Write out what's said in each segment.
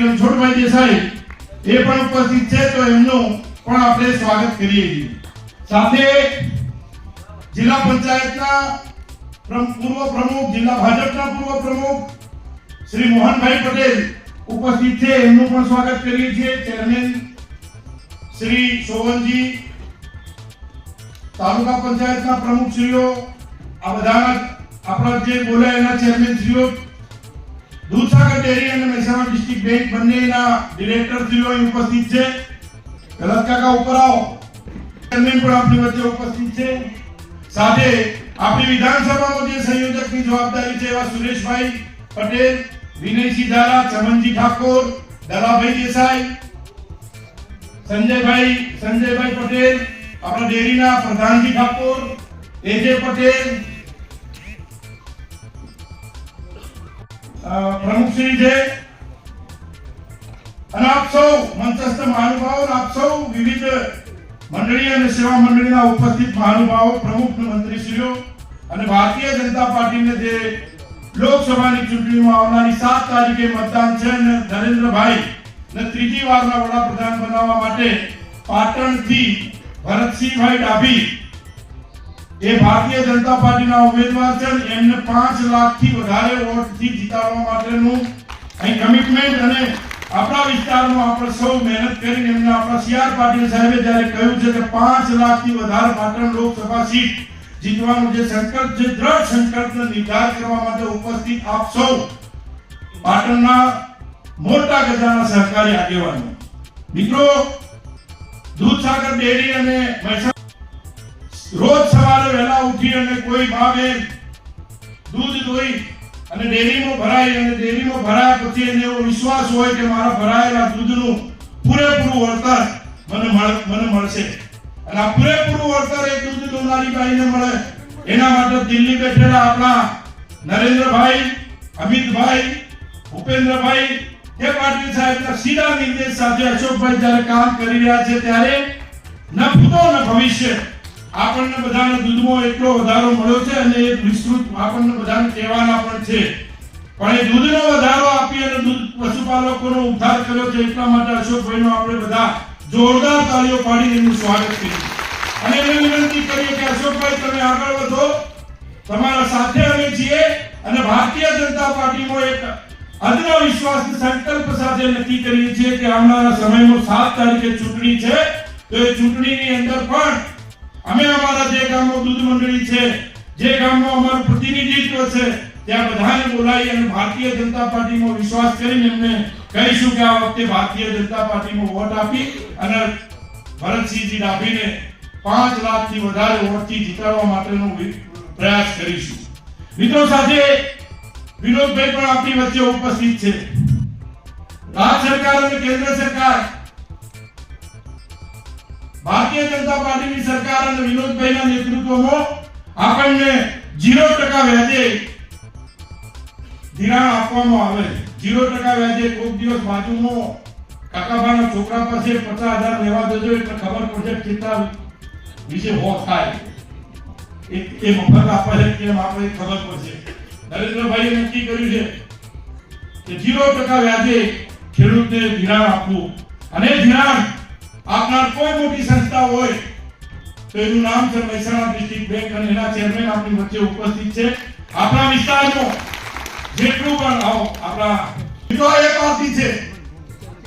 શ્રી રણછોડભાઈ દેસાઈ એ પણ ઉપસ્થિત છે તો એમનું પણ આપણે સ્વાગત કરીએ છીએ. સાથે જિલ્લા પંચાયતના પૂર્વ પ્રમુખ, જિલ્લા ભાજપના પૂર્વ પ્રમુખ શ્રી મોહનભાઈ પટેલ ઉપસ્થિત છે, એમનું પણ સ્વાગત કરીએ છીએ. ચેરમેન શ્રી સોવનજી, તાલુકા પંચાયતના પ્રમુખશ્રીઓ, આ બધાના આપણા જે બોલ્યા એના ચેરમેનશ્રીઓ દૂધસાગર ડેરી અને મહેસાણા ડિસ્ટ્રિક્ટ બેંક બંનેના ડિરેક્ટર શ્રીઓ ઉપસ્થિત છે. ગલત કાકા ઉપર આવો. ચેરમેન પણ આપણી વચ્ચે ઉપસ્થિત છે. સાથે આપણી વિધાનસભામાં જે સંયોજકની જવાબદારી છે એવા સુરેશભાઈ પટેલ વિનયસિંહ ધારા ચમનજી ઠાકોર, દલાભાઈ દેસાઈ, સંજયભાઈ સંજયભાઈ પટેલ, આપણા ડેરીના પ્રધાનજી ઠાકોર, એજે પટેલ પ્રમુખશ્રી છે અને આપ સૌ મંચસ્થ મહાનુભાવો આપ સૌ વિવિધ મંડળી અને સેવા મંડળીના ઉપસ્થિત મહાનુભાવો, પ્રમુખ મંત્રીશ્રીઓ અને ભારતીય જનતા પાર્ટીને જે લોકસભાની ચૂંટણીમાં આવનારી સાત તારીખે મતદાન છે અને નરેન્દ્રભાઈ ને ત્રીજી વારના વડાપ્રધાન બનાવવા માટે પાટણથી ભરતસિંહભાઈ ડાભી એ ભારતીય જનતા પાર્ટીના ઉમેદવાર છે એમને પાંચ લાખથી વધારે વોટથી જીતાડવા માટેનું અહીં કમિટમેન્ટ અને આપણા વિસ્તારમાં આપણે સૌ મહેનત કરીને એમને આપણા સીઆર પાટીલ સાહેબે જ્યારે કહ્યું છે કે પાંચ લાખથી વધારે પાટણ લોકસભા સીટ જીતવાનો જે સંકલ્પ છે, દ્રઢ સંકલ્પનો નિર્ધાર કરવા માટે ઉપસ્થિત આપ સૌ પાટણના મોટા ગજાના સહકારી આગેવાનો. મિત્રો, દૂધસાગર ડેરી અને મહેસાણા રોજ સવારે વહેલા ઉઠી અને કોઈ ભાવે દૂધ દોઈ અને ડેરીમાં ભરાય અને ડેરીમાં ભરાયા પછી એને એવો વિશ્વાસ હોય કે મારા ભરાયેલા દૂધનું પૂરેપૂરું વળતર મને મને મળશે. અને આ પૂરેપૂરું વળતર એ દૂધ દોનારી બાઈને મળે. એના માટે દિલ્હી બેઠેલા આપણા નરેન્દ્રભાઈ, અમિતભાઈ, ભૂપેન્દ્રભાઈ એ પાટીલ સાહેબના સીધા નિર્દેશ સાથે અશોકભાઈ જ્યારે કામ કરી રહ્યા છે ત્યારે ન ભૂતો ન ભવિષ્ય. આપણને બધાને દૂધમાં એટલો વધારો મળ્યો છે અને એ વિસ્તૃત આપણને બધાને કહેવાના પણ છે. પણ એ દૂધનો વધારો આપી અને દૂધ પશુપાલકોનો ઉદ્ધાર કર્યો છે એટલા માટે અશોકભાઈનો આપણે બધા જોરદાર તાળીઓ પાડી એનું સ્વાગત કર્યું અને એમને વિનંતી કરીએ કે અશોકભાઈ, તમે આગળ વધો. તમારા સાથે અમે છીએ અને ભારતીય જનતા પાર્ટીનો એક અદના વિશ્વાસ સંકલ્પ સાથે નક્કી કરીએ છીએ કે આવનારા સમયમાં સાત તારીખે ચૂંટણી છે. તો એ ચૂંટણીની અંદર પણ અમે અમારા જે ગામમાં દૂધ મંડળી છે, જે ગામમાં અમારું પ્રતિનિધિત્વ છે, ત્યાં બધાને બોલાવી અને ભારતીય જનતા પાર્ટીમાં વિશ્વાસ કરીને એમને કહીશું કે આ વખતે ભારતીય જનતા પાર્ટીમાં વોટ આપી અને ભરતસિંહજી ડાભીને પાંચ લાખથી વધારે વોટથી જીતાડવા માટેનો પ્રયાસ કરીશું. મિત્રો સાથે વિનોદભાઈ પણ આપણી વચ્ચે ઉપસ્થિત છે. રાજ્ય સરકાર અને કેન્દ્ર સરકાર ભારતીય જનતા પાર્ટીની સરકાર અને વિનોદભાઈના નેતૃત્વમાં આપણને 0% વ્યાજે ધિરાણ આપવામાં આવે છે. 0% વ્યાજે કોઈક દિવસ બાજુનો કાકાભાના છોકરા પાસે 50000 લેવા દેજો એટલે ખબર પડશે કેટલા વિશે હો થાય. એ મફત આપે છે કેમ આપણે ખબર પડશે. નરેન્દ્રભાઈએ નક્કી કર્યું છે કે જીરો ટકા વ્યાજે ખેડૂતને ધિરાણ આપવું. અને ધિરાણ આપનાર કોઈ મોટી સંસ્થા હોય, તો એનું નામ છે મહેસાણા ડિસ્ટ્રિક્ટ બેંક અને એના ચેરમેન આપણી વચ્ચે ઉપસ્થિત છે. આપણા વિસ્તારનો જેટલું પણ આવો, આપણા મિત્રો એક વાતી છે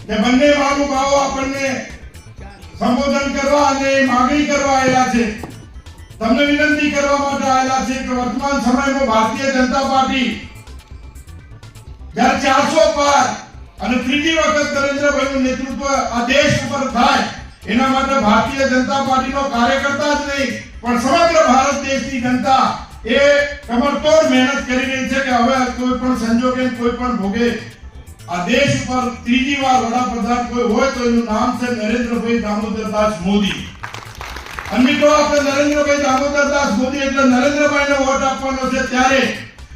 કે બંને મહાનુભાવો આપણને સંબોધન કરવા અને માગણી કરવા આવેલા છે. તમને વિનંતી કરવા માટે આવેલા છે કે વર્તમાન સમયમાં ભારતીય જનતા પાર્ટી જ્યારે ચારસો પાર અને ત્રીજી વખત નરેન્દ્રભાઈનું નેતૃત્વ આ દેશ ઉપર થાય એના માટે ભારતીય જનતા પાર્ટીનો કાર્યકર્તા જ નહીં, પણ સમગ્ર ભારત દેશની જનતા એ કમરતોડ મહેનત કરી રહી છે કે હવે કોઈ પણ સંજોગે, કોઈ પણ ભોગે. આ દેશ પર ત્રીજી વાર વડાપ્રધાન કોઈ હોય તો એનું નામ છે નરેન્દ્રભાઈ દામોદરદાસ મોદી. અને આપણે નરેન્દ્રભાઈ દામોદરદાસ મોદી એટલે નરેન્દ્રભાઈને વોટ આપવાનો છે ત્યારે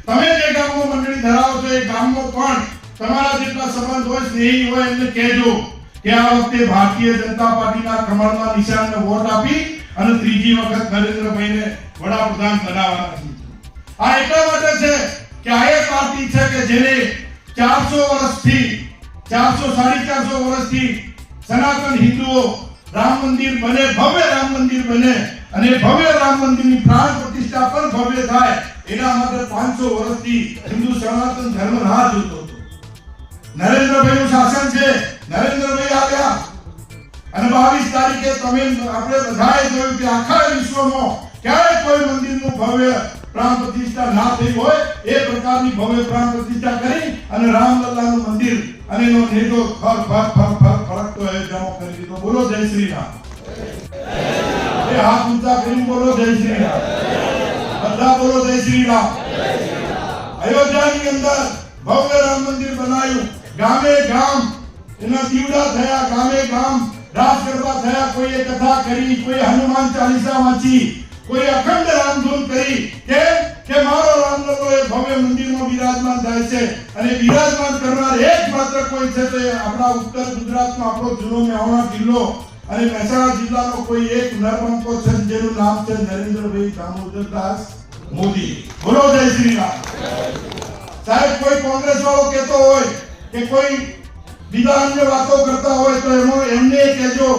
તમે જે ગામમાં મંડળી ધરાવો છો એ ગામમાં પણ તમારા જેટલા સંબંધ હોય, સ્નેહી હોય, એમને કહેજો. કે વખતે ભારતીય જનતા પાર્ટીના કમળના નિશાનને વોટ આપી અને ત્રીજી વખત નરેન્દ્રભાઈને વડાપ્રધાન બનાવવાના છે. આ એટલા માટે છે કે આ એક પાર્ટી છે કે જેને ચારસો વર્ષથી, ચારસો સાડી ચારસો વર્ષથી સનાતન હિન્દુઓ રામ મંદિર બને, ભવ્ય રામ મંદિર બને અને ભવ્ય રામ મંદિરની પ્રાણ પ્રતિષ્ઠા પણ ભવ્ય થાય, એના માટે પાંચસો વર્ષથી હિન્દુ સનાતન ધર્મ રાહ જોતો હતો. નરેન્દ્રભાઈ નું શાસન છે નરેન્દ્રભાઈ આવ્યા અને બાવીસ તારીખે તમે આપણે બધાએ જોયું કે આખા વિશ્વમાં ક્યાંય કોઈ મંદિરનું ભવ્ય પ્રાણ પ્રતિષ્ઠા ના થઈ હોય, એ પ્રકારની ભવ્ય પ્રાણ પ્રતિષ્ઠા કરી અને રામલલ્લાનું મંદિર અને એનો નેજો ફર ફર ફર ફર ફરકતો અયોધ્યામાં કરી દીધો. બોલો જય શ્રી રામ એ હાથ ઊંચા કરીને બોલો જય શ્રી રામ બધા બોલો જય શ્રી રામ અયોધ્યાની અંદર ભવ્ય રામ મંદિર બનાવ્યું ગામે ગામ એના દીવડા થયા, ગામે ગામ રાસ ગરબા થયા, કોઈએ કથા કરી કોઈ હનુમાન ચાલીસા વાંચી કોઈ અખંડ રામધૂન કરી. કે કે મારો રામલલ્લો એ ભવ્ય મંદિરમાં બિરાજમાન થાય છે અને બિરાજમાન કરનાર એકમાત્ર કોઈ છે તો આપણા ઉત્તર ગુજરાતનો આપણો જૂનો મહેવાણા જિલ્લો અને મહેસાણા જિલ્લાનો કોઈ એક નરમંકો છે જેનું નામ છે નરેન્દ્રભાઈ દામોદરદાસ મોદી. બોલો જય શ્રી રામ. સાહેબ, કોઈ કોંગ્રેસ વાળો કહેતો હોય કે કોઈ બીજા અન્ય વાતો કરતા હોય તો એમાં એમને કહેજો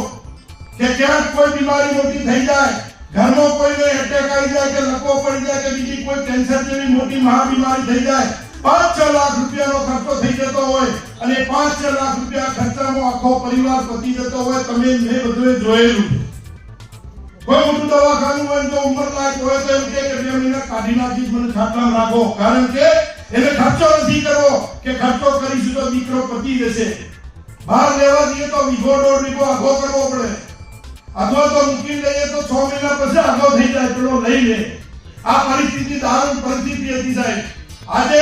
કે ક્યાંક કોઈ બીમારી મોટી થઈ જાય, ઘરમાં કોઈને એટેક આવી જાય કે લકવો પડી જાય કે બીજી કોઈ કેન્સર જેવી મોટી મહાબીમારી થઈ જાય, પાંચ છ લાખ રૂપિયાનો ખર્ચો થઈ જતો હોય અને પાંચ છ લાખ રૂપિયા ખર્ચામાં આખો પરિવાર પતી જતો હોય, તમે મેં બધું જોયેલું. કોઈ મોટું દવાખાનું હોય તો ઉંમર લાયક હોય તો એમ કે બે મહિના કાઢી નાખી મને ખાટલામાં રાખો કારણ કે એને ખર્ચો નથી કરવો કે ખર્ચો કરીશું તો દીકરો પતી જશે બહાર લેવા જઈએ તો વીઘો દોઢ વીઘો આઘો કરવો પડે. અથવા તો મૂકી લઈએ તો છ મહિના પછી આઘો થઈ જાય, પેલો લઈ લે. આ પરિસ્થિતિ દારૂણ પરિસ્થિતિ હતી સાહેબ. આજે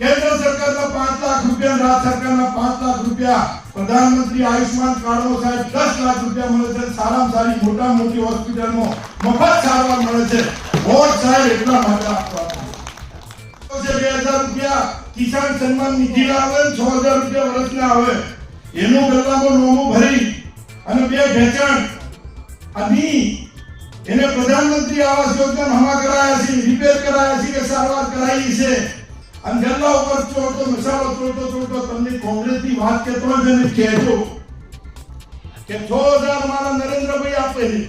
કેન્દ્ર સરકારના પાંચ લાખ રૂપિયા, રાજ્ય સરકારના પાંચ લાખ રૂપિયા, પ્રધાનમંત્રી આયુષ્માન કાર્ડનો સાહેબ, દસ લાખ રૂપિયા મળે છે. સારામાં સારી મોટા મોટી હોસ્પિટલમાં મફત સારવાર મળે છે. વોટ સાહેબ એટલા માટે આપવા. હજાર રૂપિયા કિસાન સન્માન નિધિ આવે છ હજાર રૂપિયા વર્ષના આવે. એનું ગલ્લામાં નોમું ભરી અને બે વેચાણ અભી એને પ્રધાનમંત્રી આવાસ યોજના હમા કરાયા છે રિપેર કરાયા છે કે સારવાર કરાવી છે. અને ગલ્લા ઉપર ચોટતો મસાલો ચોટતો ચોટતો તમને કોંગ્રેસની વાત કહેતો હોય તેને કહેજો કે છ હજાર મારા નરેન્દ્રભાઈ આપે છે.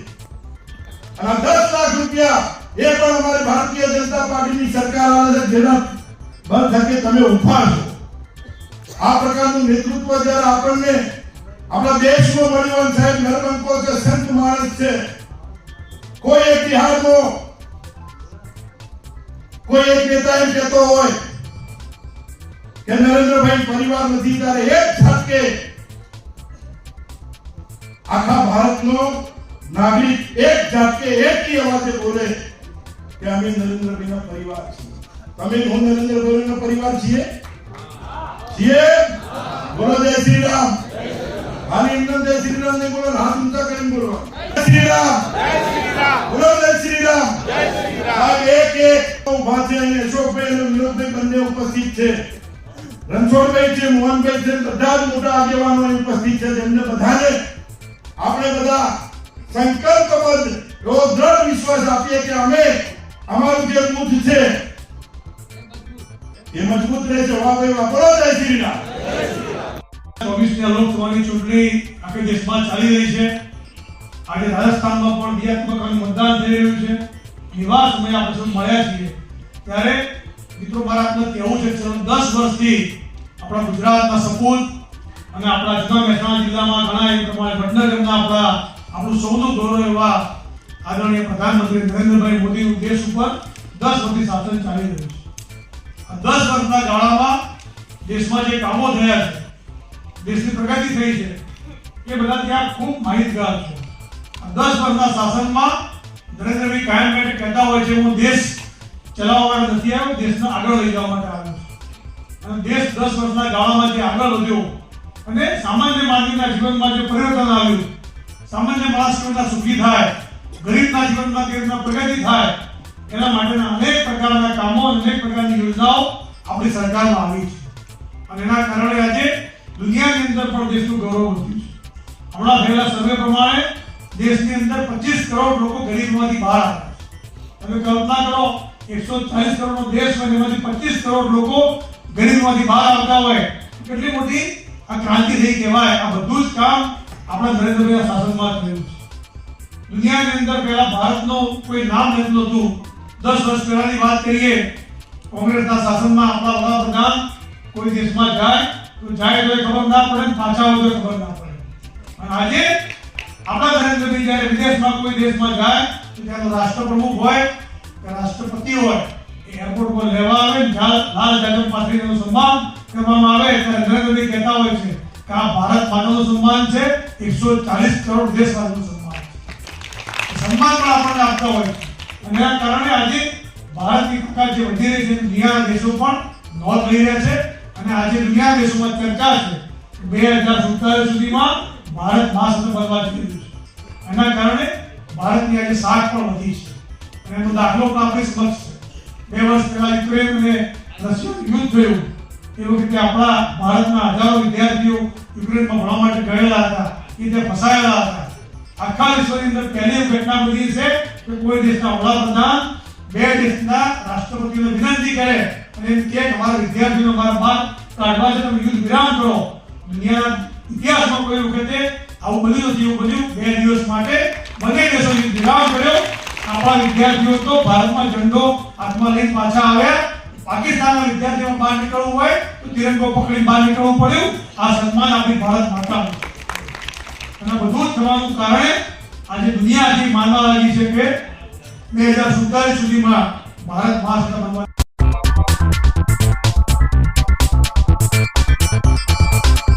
અને દસ લાખ રૂપિયા એ પણ અમારી ભારતીય જનતા પાર્ટીની સરકાર આવે છે, જેના બળ થકે તમે ઊભા આ પ્રકારનું નેતૃત્વ જ્યારે આપણને આપણા દેશનો મણિવન સાહેબ નરમંકો છે, સંત માણસ છે. કોઈ એક બિહારનો કોઈ એક નેતા એમ કહેતો હોય કે નરેન્દ્રભાઈ પરિવાર નથી, ત્યારે એક છાટકે આખા ભારતનો નાગરિક એક જાતકે એક અવાજે બોલે કે અમે નરેન્દ્રભાઈના પરિવાર છીએ. તમે હું નરેન્દ્રભાઈનો પરિવાર છીએ? છીએ? બોલો જય શ્રી રામ હાલી ઇન્દ્ર જય શ્રી રામ ને બોલો, હાથ ઊંચા કરીને બોલો. જય શ્રી રામ બોલો જય શ્રી રામ આ એક એક ઊભા છે અને અશોકભાઈ અને વિનોદભાઈ બંને ઉપસ્થિત છે. રણછોડભાઈ છે, મોહનભાઈ છે, બધા જ મોટા આગેવાનો ઉપસ્થિત છે. તેમને બધાને આપણે બધા સંકલ્પબદ્ધ એવો દ્રઢ વિશ્વાસ આપીએ કે અમે અમારું જે બુથ છે એ મજબૂત રહે છે. વાહ ભાઈ વાહ. બોલો, જય શ્રી રામ. ચોવીસની લોકસભાની ચૂંટણી આખી દેશમાં ચાલી રહી છે. આજે રાજસ્થાનમાં પણ ક્રિયાત્મક મતદાન થઈ રહ્યું છે. એવા સમયે આપણે મળ્યા છીએ. ત્યારે મિત્રો આપને કહેવું છે છેલ્લા દસ વર્ષથી આપણા ગુજરાતના સપૂત અને આપણા જૂના મહેસાણા જિલ્લામાં ઘણા એ પ્રમાણે વડનગરના આપણા આપણું સૌનું ગૌરવ એવા આદરણીય પ્રધાનમંત્રી નરેન્દ્રભાઈ મોદી દેશ ઉપર દસ વર્ષથી શાસન ચાલી રહ્યું છે. આ દસ વર્ષના ગાળામાં દેશમાં જે કામો થયા છે, દેશની પ્રગતિ થઈ છે, એ બધા ત્યાં ખૂબ માહિતગાર છે. દસ વર્ષના શાસનમાં નરેન્દ્રભાઈ કાયમ માટે કહેતા હોય છે, હું દેશ ચલાવવા માટે નથી આવ્યો, દેશને આગળ લઈ જવા માટે આવ્યો છું. અને દેશ દસ વર્ષના ગાળામાં જે આગળ વધ્યો અને સામાન્ય માનવીના જીવનમાં જે પરિવર્તન આવ્યું, સામાન્ય માણસ સુખી થાય, ગરીબના જીવનમાં કેવી પ્રગતિ થાય એના માટેના અનેક પ્રકારના કામો અનેક પ્રકારની યોજનાઓ આપણી સરકારમાં આવી છે. અને એના કારણે આજે દુનિયાની અંદર પણ દેશનું ગૌરવ વધ્યું છે. હમણાં થયેલા સર્વે પ્રમાણે દેશની અંદર 25 કરોડ લોકો ગરીબમાંથી બહાર આવ્યા છે. તમે કલ્પના કરો 140 કરોડનો દેશ હોય એમાંથી 25 કરોડ લોકો ગરીબમાંથી બહાર આવતા હોય, કેટલી મોટી આ ક્રાંતિ થઈ કહેવાય. આ બધું જ કામ આપણા નરેન્દ્રભાઈના શાસનમાં થયું છે. દુનિયાની અંદર પહેલા ભારતનો કોઈ નામ નથી નહોતું દસ વર્ષ પહેલાની વાત કરીએ, કોંગ્રેસના શાસનમાં આપણા વડાપ્રધાન કોઈ દેશમાં જાય, તો જાય તો ખબર ના પડે પાછા આવે તો ખબર ના પડે. અને આજે આપણા નરેન્દ્રભાઈ જ્યારે વિદેશમાં કોઈ દેશમાં જાય, તો ત્યાંનો રાષ્ટ્રપ્રમુખ હોય કે રાષ્ટ્રપતિ હોય, એ એરપોર્ટ પર લેવા આવે લાલ જાદવ પાથરીનું સન્માન કરવામાં આવે, ત્યારે નરેન્દ્રભાઈ કહેતા હોય છે કે આ ભારત માતાનું સન્માન છે, એકસો ચાલીસ કરોડ દેશવાસીનું સન્માન સન્માન પણ આપણને આપતા હોય છે. અને એના કારણે આજે ભારતની તાકાત જે વધી રહી છે દુનિયાના દેશો પણ નોંધ લઈ રહ્યા છે અને આજે દુનિયાના દેશોમાં ચર્ચા છે બે હજાર સુડતાલીસ સુધીમાં ભારત મહાસંઘ બનવા જઈ રહ્યું છે. એના કારણે ભારતની આજે સાખ પણ વધી છે. અને એનો દાખલો પણ આપણી સમક્ષ છે. બે વર્ષ પહેલા યુક્રેન અને રશિયન યુદ્ધ થયું. એ વખતે આપણા ભારતના હજારો વિદ્યાર્થીઓ યુક્રેનમાં ભણવા માટે ગયેલા હતા. એ ત્યાં ફસાયેલા હતા. આખા વિશ્વની અંદર પહેલી ઘટના બની છે કે કોઈ દેશના વડાપ્રધાન બે દેશના રાષ્ટ્રપતિને વિનંતી કરે અને એમ કે તમારા વિદ્યાર્થીઓ મારા બાદ કાઢવા છે, તમે યુદ્ધ વિરામ કરો. દુનિયાના ઇતિહાસમાં કોઈ વખતે આવું બન્યું નથી, એવું બન્યું. બે દિવસ માટે બંને દેશો યુદ્ધ વિરામ કર્યો. આપણા વિદ્યાર્થીઓ તો ભારતમાં ઝંડો હાથમાં લઈને પાછા આવ્યા. પાકિસ્તાનના વિદ્યાર્થીઓ બહાર નીકળવું હોય તો તિરંગો પકડી બહાર નીકળવું પડ્યું. આ સન્માન આપણી ભારત માતાનું અને બધું જ થવાનું કારણે આજે દુનિયા આખી માનવા લાગી છે કે બે હજાર સુડતાલીસ સુધીમાં ભારત મહાસત્તા બનવા